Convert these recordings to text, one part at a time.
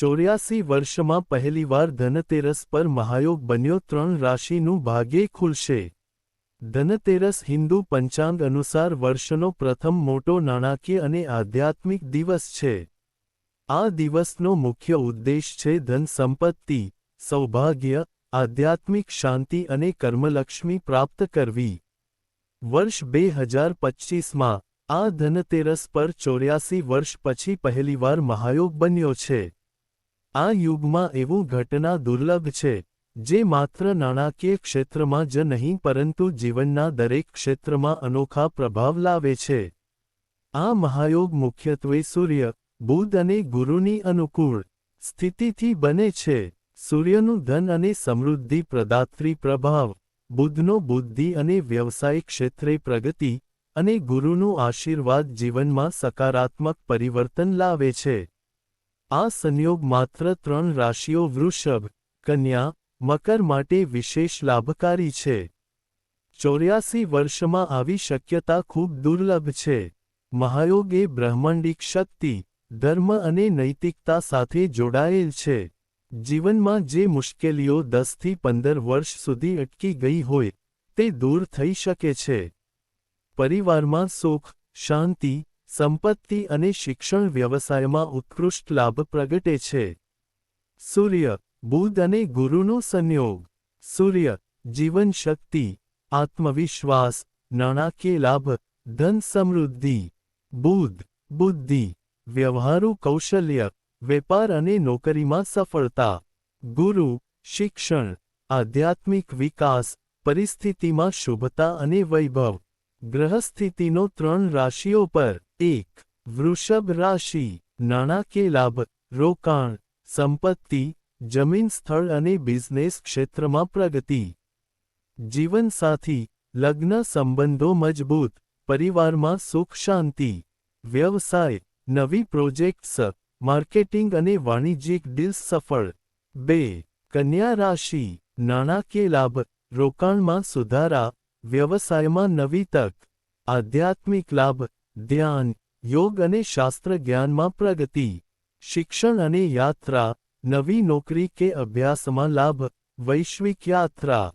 ચોર્યાસી વર્ષમાં પહેલીવાર ધનતેરસ પર મહાયોગ બન્યો. ત્રણ રાશિનું ભાગ્ય ખુલશે. ધનતેરસ હિન્દુ પંચાંગ અનુસાર વર્ષનો પ્રથમ મોટો નાણાકીય અને આધ્યાત્મિક દિવસ છે. આ દિવસનો મુખ્ય ઉદ્દેશ છે ધન સંપત્તિ, સૌભાગ્ય, આધ્યાત્મિક શાંતિ અને કર્મલક્ષ્મી પ્રાપ્ત કરવી. વર્ષ બે હજાર પચ્ચીસમાં આ ધનતેરસ પર ચોર્યાસી વર્ષ પછી પહેલીવાર મહાયોગ બન્યો છે. આ યુગમાં એવું ઘટના દુર્લભ છે, જે માત્ર નાણાકીય ક્ષેત્રમાં જ નહીં પરંતુ જીવનના દરેક ક્ષેત્રમાં અનોખા પ્રભાવ લાવે છે. આ મહાયોગ મુખ્યત્વે સૂર્ય, બુધ અને ગુરુની અનુકૂળ સ્થિતિથી બને છે. સૂર્યનું ધન અને સમૃદ્ધિ પ્રદાત્રી પ્રભાવ બુદ્ધનો બુદ્ધિ અને વ્યવસાયિક ક્ષેત્રે પ્રગતિ અને ગુરુનું આશીર્વાદ જીવનમાં સકારાત્મક પરિવર્તન લાવે છે. આ સંયોગ માત્ર ત્રણ રાશિઓ વૃષભ, કન્યા, મકર માટે વિશેષ લાભકારી છે. ચોર્યાસી વર્ષમાં આવી શક્યતા ખૂબ દુર્લભ છે. મહાયોગ એ બ્રહ્માંડિક શક્તિ, ધર્મ અને નૈતિકતા સાથે જોડાયેલ છે. જીવનમાં જે મુશ્કેલીઓ દસથી પંદર વર્ષ સુધી અટકી ગઈ હોય, તે દૂર થઈ શકે છે. પરિવારમાં સુખ, શાંતિ સંપત્તિ અને શિક્ષણ વ્યવસાયમાં ઉત્કૃષ્ટ લાભ પ્રગટે છે. સૂર્ય, બુધ અને ગુરુનો સંયોગ. સૂર્ય, જીવન શક્તિ, આત્મવિશ્વાસ, નાણાકીય લાભ, ધન સમૃદ્ધિ. બુધ, બુદ્ધિ, વ્યવહારુ કૌશલ્ય, વેપાર અને નોકરીમાં સફળતા. ગુરુ, શિક્ષણ, આધ્યાત્મિક વિકાસ, પરિસ્થિતિમાં શુભતા અને વૈભવ. ગ્રહસ્થિતિનો ત્રણ રાશિઓ પર એક, વૃષભ રાશિ, નાણાકીય લાભ, રોકાણ, સંપત્તિ, જમીન સ્થળ અને બિઝનેસ ક્ષેત્રમાં પ્રગતિ. જીવનસાથી, લગ્ન સંબંધો મજબૂત, પરિવારમાં સુખ શાંતિ. વ્યવસાય, નવી પ્રોજેક્ટ્સ, માર્કેટિંગ અને વાણિજ્યિક ડીલ્સ સફળ. બે, કન્યા રાશિ, નાણાકીય લાભ, રોકાણમાં સુધારા, વ્યવસાયમાં નવી તક. આધ્યાત્મિક લાભ ધ્યાન, યોગ અને શાસ્ત્ર જ્ઞાનમાં પ્રગતિ, શિક્ષણ અને યાત્રા, નવી નોકરી કે અભ્યાસમાં લાભ, વૈશ્વિક યાત્રા.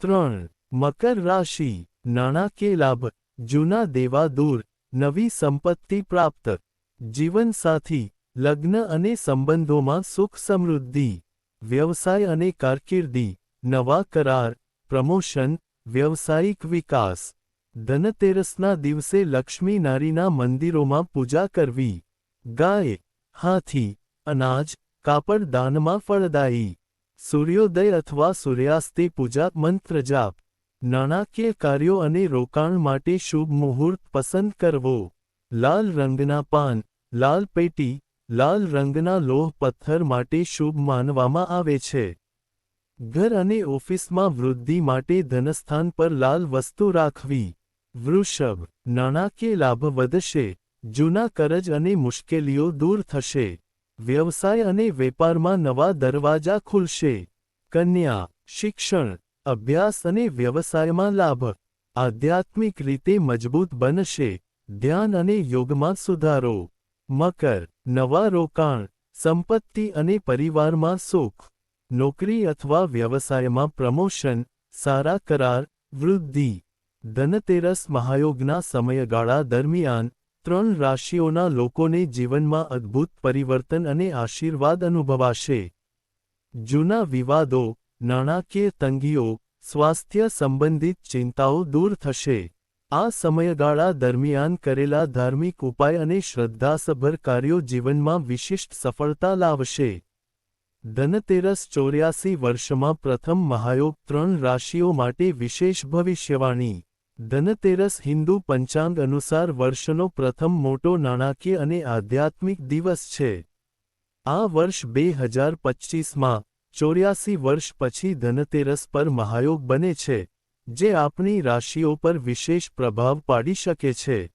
ત્રણ, મકર રાશિ નાણાકીય લાભ, જૂના દેવા દૂર, નવી સંપત્તિ પ્રાપ્ત, જીવનસાથી, લગ્ન અને સંબંધોમાં સુખ સમૃદ્ધિ, વ્યવસાય અને કારકિર્દી, નવા કરાર, પ્રમોશન, વ્યવસાયિક વિકાસ. ધનતેરસના દિવસે લક્ષ્મી નારીના મંદિરોમાં પૂજા કરવી. ગાય, હાથી, અનાજ, કાપડ દાનમાં ફળદાયી. સૂર્યોદય અથવા સૂર્યાસ્તે પૂજા મંત્ર જાપ નાણાકીય કાર્યો અને રોકાણ માટે શુભ મુહૂર્ત પસંદ કરવો. લાલ રંગના પાન, લાલ પેટી, લાલ રંગના લોહ પથ્થર માટે શુભ માનવામાં આવે છે. ઘર અને ઓફિસમાં વૃદ્ધિ માટે ધનસ્થાન પર લાલ વસ્તુ રાખવી. વૃષભ, નાણાકીય લાભ વધશે, જૂના કરજ અને મુશ્કેલીઓ દૂર થશે, વ્યવસાય અને વેપારમાં નવા દરવાજા ખુલશે, કન્યા, શિક્ષણ, અભ્યાસ અને વ્યવસાયમાં લાભ, આધ્યાત્મિક રીતે મજબૂત બનશે, ધ્યાન અને યોગમાં સુધારો, મકર, નવા રોકાણ, સંપત્તિ અને પરિવારમાં સુખ, નોકરી અથવા વ્યવસાયમાં પ્રમોશન, સારા કરાર, વૃદ્ધિ. ધનતેરસ મહાયોગના સમયગાળા દરમિયાન ત્રણ રાશિઓના લોકોને જીવનમાં અદ્ભુત પરિવર્તન અને આશીર્વાદ અનુભવાશે. જૂના વિવાદો, નાણાકીય તંગીઓ, સ્વાસ્થ્ય સંબંધિત ચિંતાઓ દૂર થશે. આ સમયગાળા દરમિયાન કરેલા ધાર્મિક ઉપાય અને શ્રદ્ધાસભર કાર્યો જીવનમાં વિશિષ્ટ સફળતા લાવશે. ધનતેરસ ચોર્યાસી વર્ષમાં પ્રથમ મહાયોગ ત્રણ રાશિઓ માટે વિશેષ ભવિષ્યવાણી. ધનતેરસ હિન્દુ પંચાંગ અનુસાર વર્ષનો પ્રથમ મોટો નાણાકીય અને આધ્યાત્મિક દિવસ છે. આ વર્ષ બે હજાર પચ્ચીસમાં, ચોર્યાસી વર્ષ પછી ધનતેરસ પર મહાયોગ બને છે, જે આપણી રાશિઓ પર વિશેષ પ્રભાવ પાડી શકે છે.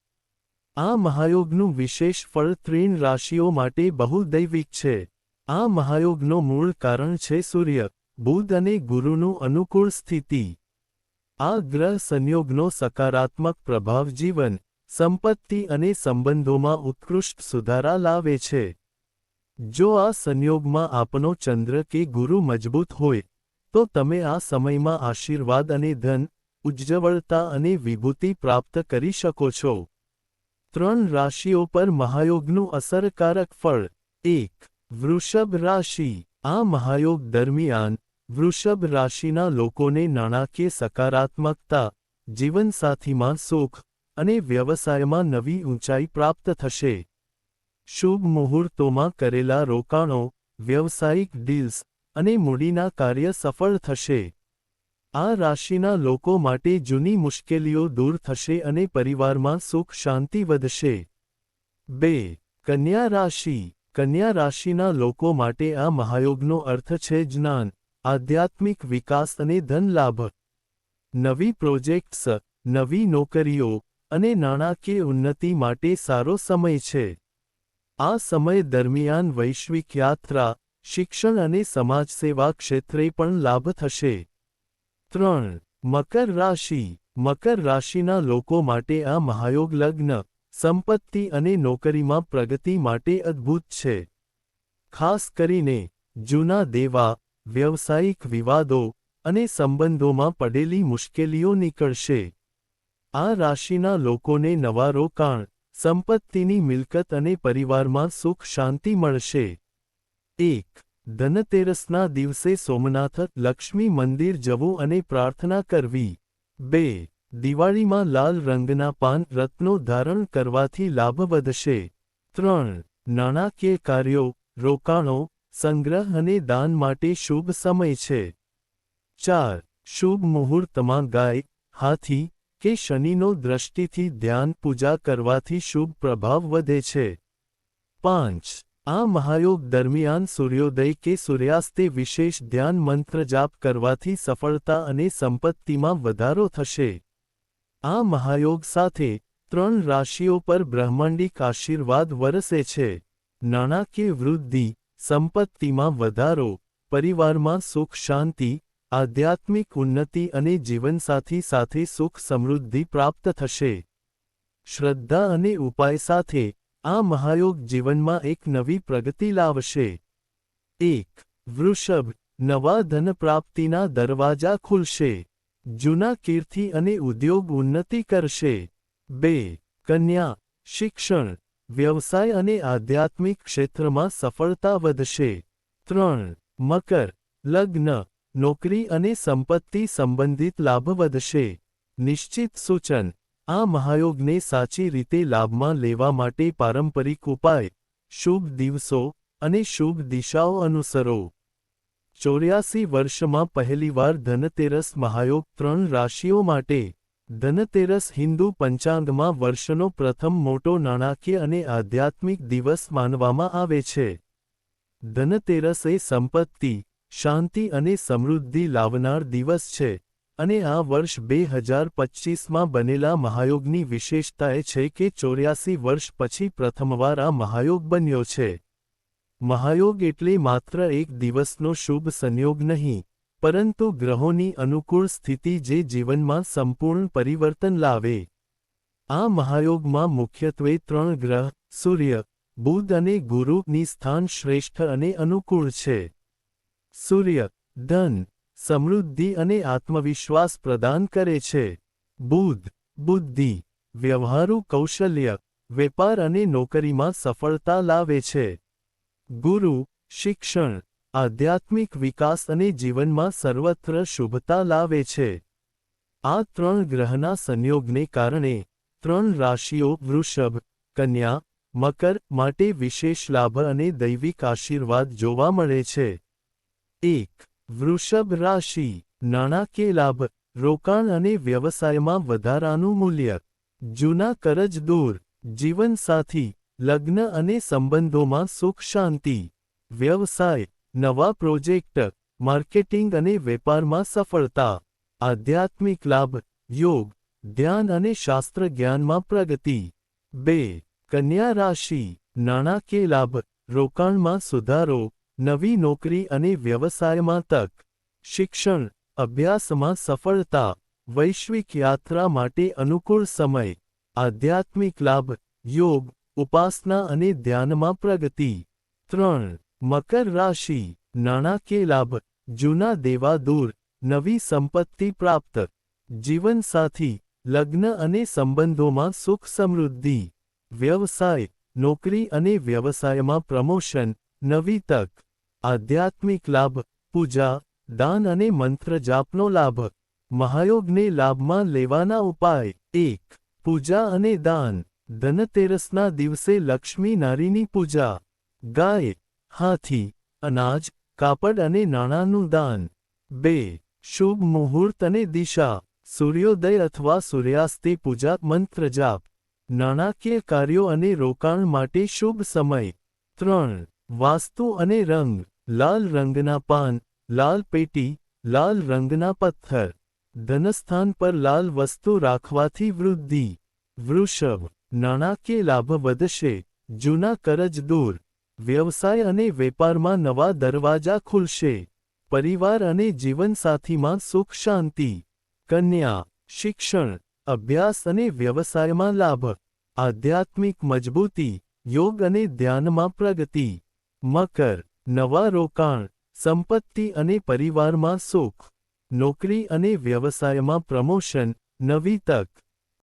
આ મહાયોગનું વિશેષ ફળ ત્રીણ રાશિઓ માટે બહુ દૈવિક છે. આ મહાયોગનો મૂળ કારણ છે સૂર્ય, બુધ અને ગુરુનું અનુકૂળ સ્થિતિ. આ ગ્રહ સંયોગનો સકારાત્મક પ્રભાવ જીવન, સંપત્તિ અને સંબંધોમાં ઉત્કૃષ્ટ સુધારા લાવે છે. જો આ સંયોગમાં આપનો ચંદ્ર કે ગુરુ મજબૂત હોય, તો તમે આ સમયમાં આશીર્વાદ અને ધન, ઉજ્જવળતા અને વિભૂતિ પ્રાપ્ત કરી શકો છો. ત્રણ રાશિઓ પર મહાયોગનું અસરકારક ફળ, એક વૃષભ રાશિ. આ મહાયોગ દરમિયાન વૃષભ રાશિના લોકોને નાણાકીય સકારાત્મકતા, જીવનસાથીમાં સુખ અને વ્યવસાયમાં નવી ઊંચાઈ પ્રાપ્ત થશે. શુભ મુહૂર્તોમાં કરેલા રોકાણો, વ્યવસાયિક ડીલ્સ અને મૂડીના કાર્ય સફળ થશે. આ રાશિના લોકો માટે જૂની મુશ્કેલીઓ દૂર થશે અને પરિવારમાં સુખ શાંતિ વધશે. બે, કન્યા રાશિ. કન્યા રાશિના લોકો માટે આ મહાયોગનો અર્થ છે જ્ઞાન. આધ્યાત્મિક વિકાસ અને ધન લાભ નવી પ્રોજેક્ટ્સ, નવી નોકરીઓ અને નાણાકીય ઉન્નતિ માટે સારો સમય છે. આ સમય દરમિયાન વૈશ્વિક યાત્રા, શિક્ષણ અને સમાજસેવા ક્ષેત્રે પણ લાભ થશે. ત્રણ, મકર રાશિ. મકર રાશિના લોકો માટે આ મહાયોગ લગ્ન, સંપત્તિ અને નોકરીમાં પ્રગતિ માટે અદ્ભુત છે. ખાસ કરીને જૂના દેવા વ્યવસાયિક વિવાદો અને સંબંધોમાં પડેલી મુશ્કેલીઓ નીકળશે. આ રાશિના લોકોને નવા રોકાણ, સંપત્તિની મિલકત અને પરિવારમાં સુખ શાંતિ મળશે. એક, ધનતેરસના દિવસે સોમનાથ, લક્ષ્મી મંદિર જવું અને પ્રાર્થના કરવી. બે, દિવાળીમાં લાલ રંગના પાન રત્નો ધારણ કરવાથી લાભ વધશે. ત્રણ, નાણાકીય કાર્યો, રોકાણો સંગ્રહ અને દાન માટે શુભ સમય છે. ચાર, શુભ મુહૂર્તમાં ગાય, હાથી કે શનિનો દ્રષ્ટિથી ધ્યાન પૂજા કરવાથી શુભ પ્રભાવ વધે છે. પાંચ, આ મહાયોગ દરમિયાન સૂર્યોદય કે સૂર્યાસ્તે વિશેષ ધ્યાન મંત્ર જાપ કરવાથી સફળતા અને સંપત્તિમાં વધારો થશે. આ મહાયોગ સાથે ત્રણ રાશિઓ પર બ્રહ્માંડિક આશીર્વાદ વરસે છે. નાણાકીય વૃદ્ધિ સંપત્તિમાં વધારો, પરિવારમાં સુખ શાંતિ, આધ્યાત્મિક ઉન્નતિ અને જીવનસાથી સાથે સુખ સમૃદ્ધિ પ્રાપ્ત થશે. શ્રદ્ધા અને ઉપાય સાથે આ મહાયોગ જીવનમાં એક નવી પ્રગતિ લાવશે. એક, વૃષભ, નવા ધન પ્રાપ્તિના દરવાજા ખુલશે. જૂના કીર્તિ અને ઉદ્યોગ ઉન્નતિ કરશે. બે, કન્યા, શિક્ષણ વ્યવસાય અને આધ્યાત્મિક ક્ષેત્રમાં સફળતા વધશે. ત્રણ, મકર, લગ્ન, નોકરી અને સંપત્તિ સંબંધિત લાભ વધશે. નિશ્ચિત સૂચન, આ મહાયોગને સાચી રીતે લાભમાં લેવા માટે પારંપરિક ઉપાય, શુભ દિવસો અને શુભ દિશાઓ અનુસરો. ચોર્યાસી વર્ષમાં પહેલીવાર ધનતેરસ મહાયોગ ત્રણ રાશિઓ માટે ધનતેરસ હિન્દુ પંચાંગમાં વર્ષનો પ્રથમ મોટો નાણાકીય અને આધ્યાત્મિક દિવસ માનવામાં આવે છે. ધનતેરસ એ સંપત્તિ, શાંતિ અને સમૃદ્ધિ લાવનાર દિવસ છે અને આ વર્ષ બે હજાર પચ્ચીસમાં બનેલા મહાયોગની વિશેષતા એ છે કે ચોર્યાસી વર્ષ પછી પ્રથમવાર આ મહાયોગ બન્યો છે. મહાયોગ એટલે માત્ર એક દિવસનો શુભ સંયોગ નહીં પરંતુ ગ્રહોની અનુકૂળ સ્થિતિ જે જીવનમાં સંપૂર્ણ પરિવર્તન લાવે. આ મહાયોગમાં મુખ્યત્વે ત્રણ ગ્રહ, સૂર્ય, બુધ અને ગુરુની સ્થાન શ્રેષ્ઠ અને અનુકૂળ છે. સૂર્ય, ધન, સમૃદ્ધિ અને આત્મવિશ્વાસ પ્રદાન કરે છે. બુધ, બુદ્ધિ, વ્યવહારુ કૌશલ્ય, વેપાર અને નોકરીમાં સફળતા લાવે છે. ગુરુ, શિક્ષણ આધ્યાત્મિક વિકાસ અને જીવનમાં સર્વત્ર શુભતા લાવે છે. આ ત્રણ ગ્રહના સંયોગને કારણે ત્રણ રાશિઓ વૃષભ, કન્યા, મકર માટે વિશેષ લાભ અને દૈવિક આશીર્વાદ જોવા મળે છે. એક, વૃષભ રાશિ, નાણાકીય લાભ, રોકાણ અને વ્યવસાયમાં વધારાનું મૂલ્ય. જૂના કરજ દૂર, જીવનસાથી, લગ્ન અને સંબંધોમાં સુખ શાંતિ. વ્યવસાય નવા પ્રોજેક્ટ, માર્કેટિંગ અને વેપારમાં સફળતા, આધ્યાત્મિક લાભ, યોગ, ધ્યાન અને શાસ્ત્ર જ્ઞાનમાં પ્રગતિ. બે, કન્યા રાશિ, નાણાકીય લાભ, રોકાણમાં સુધારો, નવી નોકરી અને વ્યવસાયમાં તક. શિક્ષણ, અભ્યાસમાં સફળતા, વૈશ્વિક યાત્રા માટે અનુકૂળ સમય, આધ્યાત્મિક લાભ, યોગ, ઉપાસના અને ધ્યાનમાં પ્રગતિ. ત્રણ મકર રાશિ, નાણાકીય લાભ, જૂના દેવા દૂર, નવી સંપત્તિ પ્રાપ્ત, જીવનસાથી, લગ્ન અને સંબંધોમાં સુખ સમૃદ્ધિ, વ્યવસાય, નોકરી અને વ્યવસાયમાં પ્રમોશન, નવી તક, આધ્યાત્મિક લાભ, પૂજા, દાન અને મંત્ર જાપનો લાભ, મહાયોગને લાભમાં લેવાના ઉપાય, એક, પૂજા અને દાન, ધનતેરસના દિવસે લક્ષ્મી નારીની પૂજા, ગાય હાથી, અનાજ, કાપડ અને નાણાંનું દાન. બે, શુભ મુહૂર્ત અને દિશા. સૂર્યોદય અથવા સૂર્યાસ્તે પૂજા, મંત્ર જાપ. નાણાકીય કાર્યો અને રોકાણ માટે શુભ સમય. ત્રણ, વાસ્તુ અને રંગ. લાલ રંગના પાન, લાલ પેટી, લાલ રંગના પથ્થર. ધનસ્થાન પર લાલ વસ્તુ રાખવાથી વૃદ્ધિ. વૃષભ. નાણાકીય લાભ વધશે. જૂના કરજ દૂર. વ્યવસાય અને વેપારમાં નવા દરવાજા ખુલશે. પરિવાર અને જીવનસાથીમાં સુખ શાંતિ, કન્યા, શિક્ષણ, અભ્યાસ અને વ્યવસાયમાં લાભ, આધ્યાત્મિક મજબૂતી, યોગ અને ધ્યાનમાં પ્રગતિ, મકર, નવા રોકાણ, સંપત્તિ અને પરિવારમાં સુખ, નોકરી અને વ્યવસાયમાં પ્રમોશન, નવી તક